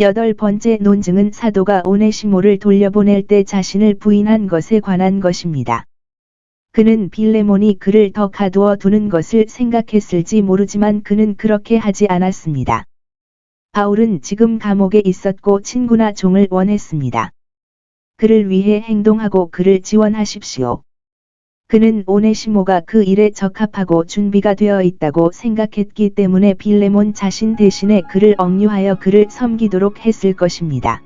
여덟 번째 논증은 사도가 오네시모를 돌려보낼 때 자신을 부인한 것에 관한 것입니다. 그는 빌레몬이 그를 더 가두어 두는 것을 생각했을지 모르지만 그는 그렇게 하지 않았습니다. 바울은 지금 감옥에 있었고 친구나 종을 원했습니다. 그를 위해 행동하고 그를 지원하십시오. 그는 오네시모가 그 일에 적합하고 준비가 되어 있다고 생각했기 때문에 빌레몬 자신 대신에 그를 억류하여 그를 섬기도록 했을 것입니다.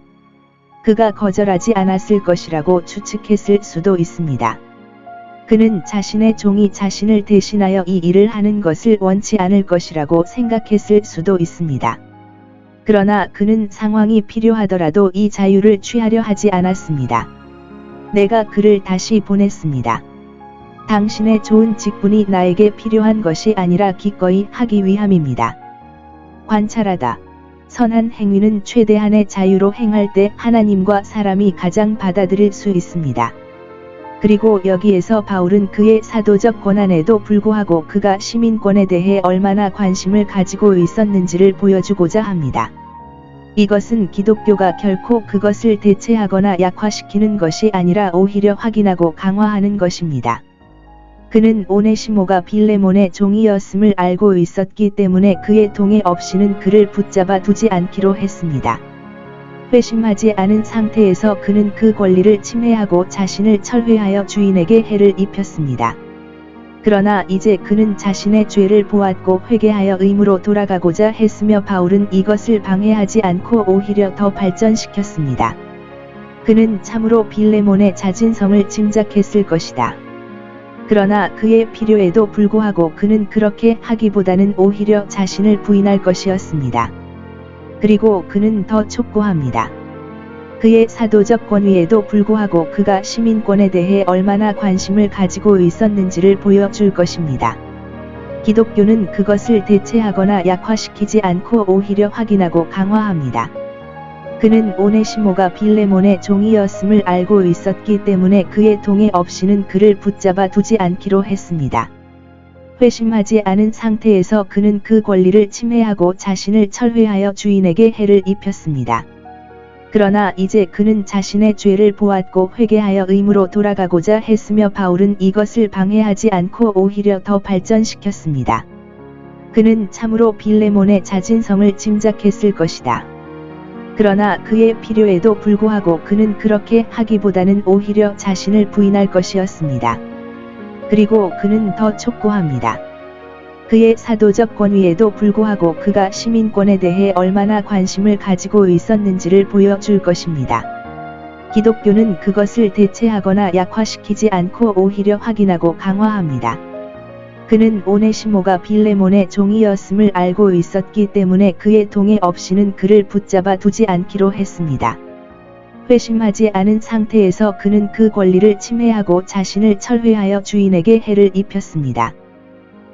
그가 거절하지 않았을 것이라고 추측했을 수도 있습니다. 그는 자신의 종이 자신을 대신하여 이 일을 하는 것을 원치 않을 것이라고 생각했을 수도 있습니다. 그러나 그는 상황이 필요하더라도 이 자유를 취하려 하지 않았습니다. 내가 그를 다시 보냈습니다. 당신의 좋은 직분이 나에게 필요한 것이 아니라 기꺼이 하기 위함입니다. 관찰하다. 선한 행위는 최대한의 자유로 행할 때 하나님과 사람이 가장 받아들일 수 있습니다. 그리고 여기에서 바울은 그의 사도적 권한에도 불구하고 그가 시민권에 대해 얼마나 관심을 가지고 있었는지를 보여주고자 합니다. 이것은 기독교가 결코 그것을 대체하거나 약화시키는 것이 아니라 오히려 확인하고 강화하는 것입니다. 그는 오네시모가 빌레몬의 종이었음을 알고 있었기 때문에 그의 동의 없이는 그를 붙잡아 두지 않기로 했습니다. 회심하지 않은 상태에서 그는 그 권리를 침해하고 자신을 철회하여 주인에게 해를 입혔습니다. 그러나 이제 그는 자신의 죄를 보았고 회개하여 의무로 돌아가고자 했으며 바울은 이것을 방해하지 않고 오히려 더 발전시켰습니다. 그는 참으로 빌레몬의 자진성을 짐작했을 것이다. 그러나 그의 필요에도 불구하고 그는 그렇게 하기보다는 오히려 자신을 부인할 것이었습니다. 그리고 그는 더 촉구합니다. 그의 사도적 권위에도 불구하고 그가 시민권에 대해 얼마나 관심을 가지고 있었는지를 보여줄 것입니다. 기독교는 그것을 대체하거나 약화시키지 않고 오히려 확인하고 강화합니다. 그는 오네시모가 빌레몬의 종이었음을 알고 있었기 때문에 그의 동의 없이는 그를 붙잡아 두지 않기로 했습니다. 회심하지 않은 상태에서 그는 그 권리를 침해하고 자신을 철회하여 주인에게 해를 입혔습니다. 그러나 이제 그는 자신의 죄를 보았고 회개하여 의무로 돌아가고자 했으며 바울은 이것을 방해하지 않고 오히려 더 발전시켰습니다. 그는 참으로 빌레몬의 자진성을 짐작했을 것이다. 그러나 그의 필요에도 불구하고 그는 그렇게 하기보다는 오히려 자신을 부인할 것이었습니다. 그리고 그는 더 촉구합니다. 그의 사도적 권위에도 불구하고 그가 시민권에 대해 얼마나 관심을 가지고 있었는지를 보여줄 것입니다. 기독교는 그것을 대체하거나 약화시키지 않고 오히려 확인하고 강화합니다. 그는 오네시모가 빌레몬의 종이었음을 알고 있었기 때문에 그의 동의 없이는 그를 붙잡아 두지 않기로 했습니다. 회심하지 않은 상태에서 그는 그 권리를 침해하고 자신을 철회하여 주인에게 해를 입혔습니다.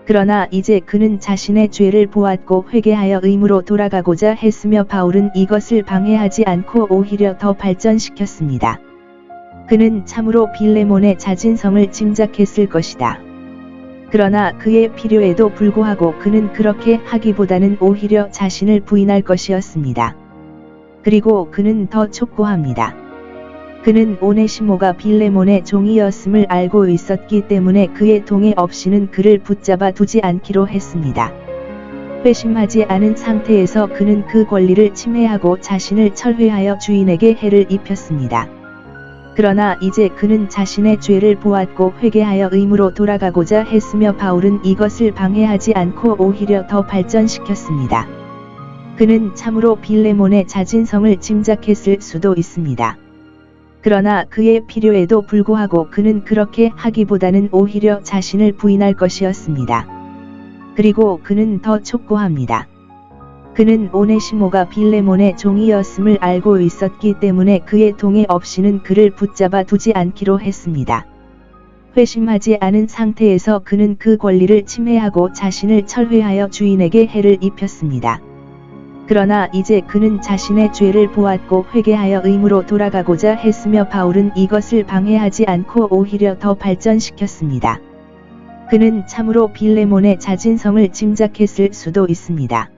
그러나 이제 그는 자신의 죄를 보았고 회개하여 의무로 돌아가고자 했으며 바울은 이것을 방해하지 않고 오히려 더 발전시켰습니다. 그는 참으로 빌레몬의 자진성을 짐작했을 것이다. 그러나 그의 필요에도 불구하고 그는 그렇게 하기보다는 오히려 자신을 부인할 것이었습니다. 그리고 그는 더 촉구합니다. 그는 오네시모가 빌레몬의 종이었음을 알고 있었기 때문에 그의 동의 없이는 그를 붙잡아 두지 않기로 했습니다. 회심하지 않은 상태에서 그는 그 권리를 침해하고 자신을 철회하여 주인에게 해를 입혔습니다. 그러나 이제 그는 자신의 죄를 보았고 회개하여 의무로 돌아가고자 했으며 바울은 이것을 방해하지 않고 오히려 더 발전시켰습니다. 그는 참으로 빌레몬의 자진성을 짐작했을 수도 있습니다. 그러나 그의 필요에도 불구하고 그는 그렇게 하기보다는 오히려 자신을 부인할 것이었습니다. 그리고 그는 더 촉구합니다. 그는 오네시모가 빌레몬의 종이었음을 알고 있었기 때문에 그의 동의 없이는 그를 붙잡아 두지 않기로 했습니다. 회심하지 않은 상태에서 그는 그 권리를 침해하고 자신을 철회하여 주인에게 해를 입혔습니다. 그러나 이제 그는 자신의 죄를 보았고 회개하여 의무로 돌아가고자 했으며 바울은 이것을 방해하지 않고 오히려 더 발전시켰습니다. 그는 참으로 빌레몬의 자진성을 짐작했을 수도 있습니다.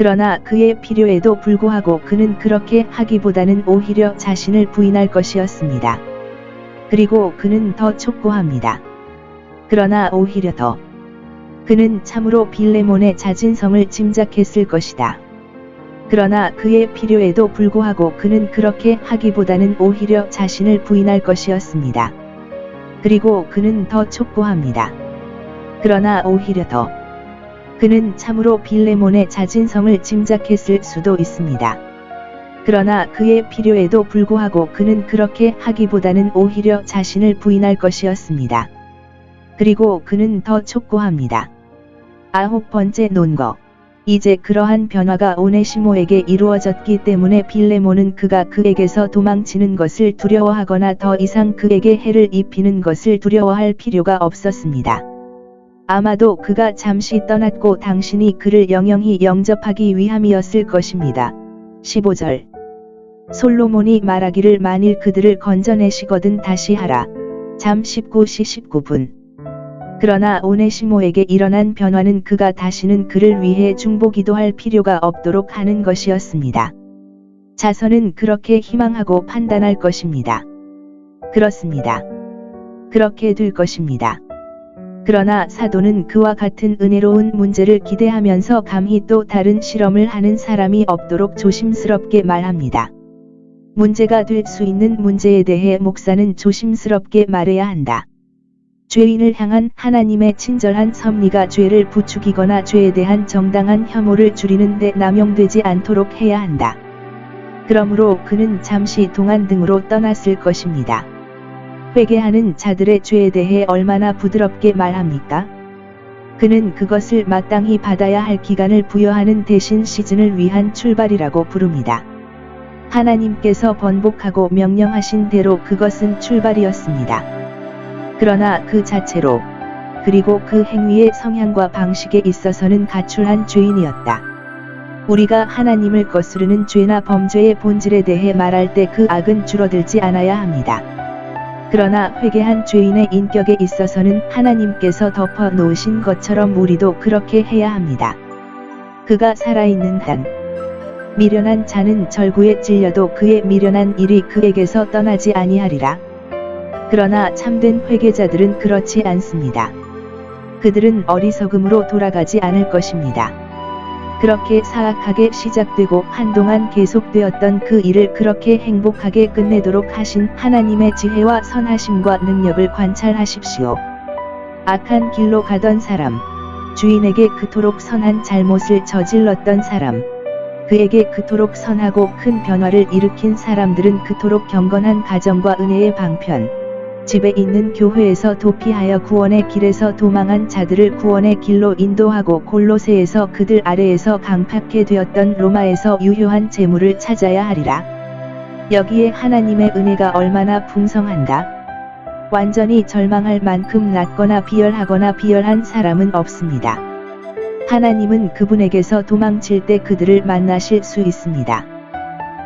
그러나 그의 필요에도 불구하고 그는 그렇게 하기보다는 오히려 자신을 부인할 것이었습니다. 그리고 그는 더 촉구합니다. 그러나 오히려 더 그는 참으로 빌레몬의 자진성을 짐작했을 것이다. 그러나 그의 필요에도 불구하고 그는 그렇게 하기보다는 오히려 자신을 부인할 것이었습니다. 그리고 그는 더 촉구합니다. 그러나 오히려 더 그는 참으로 빌레몬의 자진성을 짐작했을 수도 있습니다. 그러나 그의 필요에도 불구하고 그는 그렇게 하기보다는 오히려 자신을 부인할 것이었습니다. 그리고 그는 더 촉구합니다. 아홉 번째 논거. 이제 그러한 변화가 오네시모에게 이루어졌기 때문에 빌레몬은 그가 그에게서 도망치는 것을 두려워하거나 더 이상 그에게 해를 입히는 것을 두려워할 필요가 없었습니다. 아마도 그가 잠시 떠났고 당신이 그를 영영히 영접하기 위함이었을 것입니다. 15절 솔로몬이 말하기를 만일 그들을 건져내시거든 다시 하라. 잠 19시 19분 그러나 오네시모에게 일어난 변화는 그가 다시는 그를 위해 중보기도 할 필요가 없도록 하는 것이었습니다. 자선은 그렇게 희망하고 판단할 것입니다. 그렇습니다. 그렇게 될 것입니다. 그러나 사도는 그와 같은 은혜로운 문제를 기대하면서 감히 또 다른 실험을 하는 사람이 없도록 조심스럽게 말합니다. 문제가 될 수 있는 문제에 대해 목사는 조심스럽게 말해야 한다. 죄인을 향한 하나님의 친절한 섭리가 죄를 부추기거나 죄에 대한 정당한 혐오를 줄이는 데 남용되지 않도록 해야 한다. 그러므로 그는 잠시 동안 등으로 떠났을 것입니다. 회개하는 자들의 죄에 대해 얼마나 부드럽게 말합니까? 그는 그것을 마땅히 받아야 할 기간을 부여하는 대신 시즌을 위한 출발이라고 부릅니다. 하나님께서 번복하고 명령하신 대로 그것은 출발이었습니다. 그러나 그 자체로 그리고 그 행위의 성향과 방식에 있어서는 가출한 죄인이었다. 우리가 하나님을 거스르는 죄나 범죄의 본질에 대해 말할 때 그 악은 줄어들지 않아야 합니다. 그러나 회개한 죄인의 인격에 있어서는 하나님께서 덮어 놓으신 것처럼 우리도 그렇게 해야 합니다. 그가 살아있는 한 미련한 자는 절구에 찔려도 그의 미련한 일이 그에게서 떠나지 아니하리라. 그러나 참된 회개자들은 그렇지 않습니다. 그들은 어리석음으로 돌아가지 않을 것입니다. 그렇게 사악하게 시작되고 한동안 계속되었던 그 일을 그렇게 행복하게 끝내도록 하신 하나님의 지혜와 선하심과 능력을 관찰하십시오. 악한 길로 가던 사람, 주인에게 그토록 선한 잘못을 저질렀던 사람, 그에게 그토록 선하고 큰 변화를 일으킨 사람들은 그토록 경건한 가정과 은혜의 방편, 집에 있는 교회에서 도피하여 구원의 길에서 도망한 자들을 구원의 길로 인도하고 골로새에서 그들 아래에서 강팍해 되었던 로마에서 유효한 재물을 찾아야 하리라. 여기에 하나님의 은혜가 얼마나 풍성한가? 완전히 절망할 만큼 낮거나 비열하거나 비열한 사람은 없습니다. 하나님은 그분에게서 도망칠 때 그들을 만나실 수 있습니다.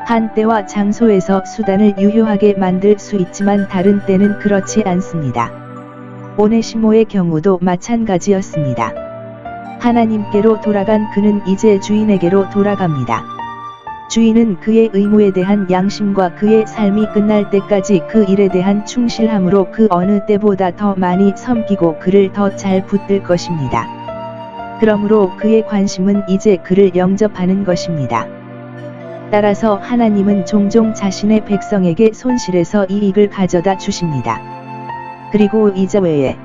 한때와 장소에서 수단을 유효하게 만들 수 있지만 다른 때는 그렇지 않습니다. 오네시모의 경우도 마찬가지였습니다. 하나님께로 돌아간 그는 이제 주인에게로 돌아갑니다. 주인은 그의 의무에 대한 양심과 그의 삶이 끝날 때까지 그 일에 대한 충실함으로 그 어느 때보다 더 많이 섬기고 그를 더 잘 붙들 것입니다. 그러므로 그의 관심은 이제 그를 영접하는 것입니다. 따라서 하나님은 종종 자신의 백성에게 손실에서 이익을 가져다 주십니다. 그리고 이자 외에